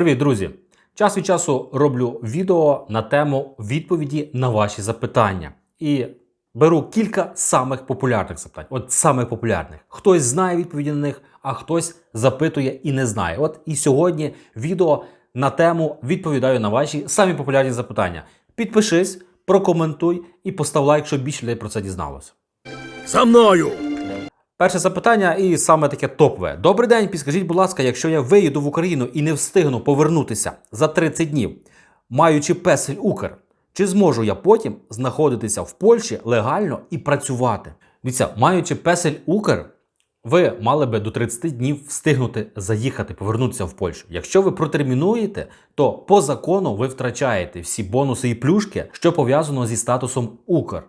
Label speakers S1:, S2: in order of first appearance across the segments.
S1: Привіт, друзі! Час від часу роблю відео на тему відповіді на ваші запитання. І беру кілька самих популярних запитань. От самих популярних. Хтось знає відповіді на них, а хтось запитує і не знає. От і сьогодні відео на тему відповідаю на ваші самі популярні запитання. Підпишись, прокоментуй і постав лайк, щоб більше людей про це дізналося.
S2: За мною!
S1: Перше запитання і саме таке топове. Добрий день, підскажіть, будь ласка, якщо я виїду в Україну і не встигну повернутися за 30 днів, маючи песель Укр, чи зможу я потім знаходитися в Польщі легально і працювати? Дивіться, маючи песель Укр, ви мали би до 30 днів встигнути заїхати, повернутися в Польщу. Якщо ви протермінуєте, то по закону ви втрачаєте всі бонуси і плюшки, що пов'язано зі статусом Укр.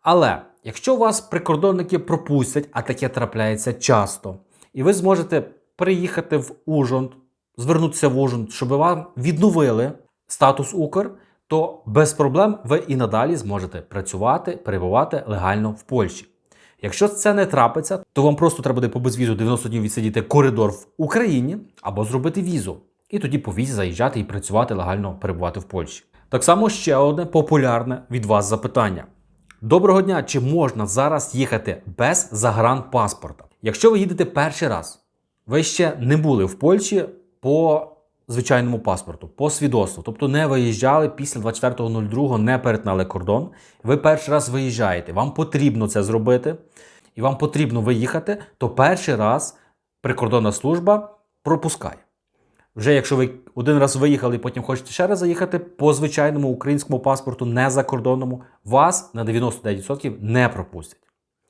S1: Але якщо вас прикордонники пропустять, а таке трапляється часто, і ви зможете приїхати в Ужгород, звернутися в Ужгород, щоб вам відновили статус Укр, то без проблем ви і надалі зможете працювати, перебувати легально в Польщі. Якщо це не трапиться, то вам просто треба буде по безвізу 90 днів відсидіти коридор в Україні або зробити візу. І тоді по візі заїжджати і працювати легально перебувати в Польщі. Так само ще одне популярне від вас запитання. Доброго дня! Чи можна зараз їхати без загранпаспорта? Якщо ви їдете перший раз, ви ще не були в Польщі по звичайному паспорту, по свідоцтву, тобто не виїжджали після 24.02, не перетнали кордон. Ви перший раз виїжджаєте, вам потрібно це зробити, і вам потрібно виїхати, то перший раз прикордонна служба пропускає. Вже якщо ви один раз виїхали і потім хочете ще раз заїхати по звичайному українському паспорту, не закордонному, вас на 99% не пропустять.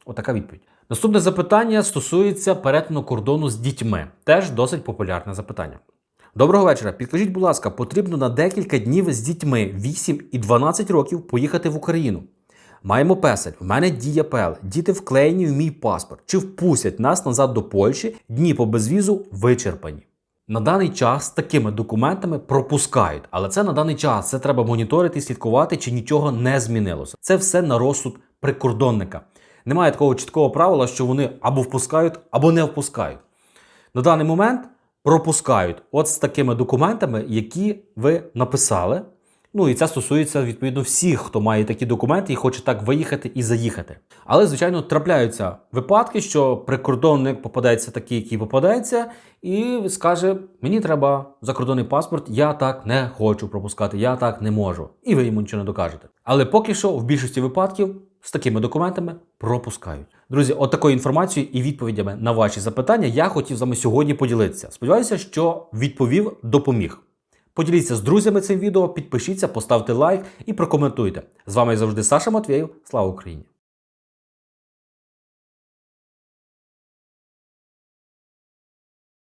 S1: Отака відповідь. Наступне запитання стосується перетину кордону з дітьми. Теж досить популярне запитання. Доброго вечора. Підкажіть, будь ласка, потрібно на декілька днів з дітьми 8 і 12 років поїхати в Україну. Маємо песель, в мене діє ПЛ, діти вклеєні в мій паспорт. Чи впустять нас назад до Польщі? Дні по безвізу вичерпані. На даний час такими документами пропускають, але це на даний час це треба моніторити, слідкувати, чи нічого не змінилося. Це все на розсуд прикордонника. Немає такого чіткого правила, що вони або впускають, або не впускають. На даний момент пропускають от з такими документами, які ви написали. Ну і це стосується відповідно всіх, хто має такі документи і хоче так виїхати і заїхати. Але, звичайно, трапляються випадки, що прикордонник попадається такий, який попадається, і скаже: мені треба закордонний паспорт, я так не хочу пропускати, я так не можу. І ви йому нічого не докажете. Але поки що, в більшості випадків, з такими документами пропускають. Друзі, от такою інформацією і відповідями на ваші запитання я хотів з вами сьогодні поділитися. Сподіваюся, що відповів, допоміг. Поділіться з друзями цим відео, підпишіться, поставте лайк і прокоментуйте. З вами завжди Саша Матвєєв. Слава Україні!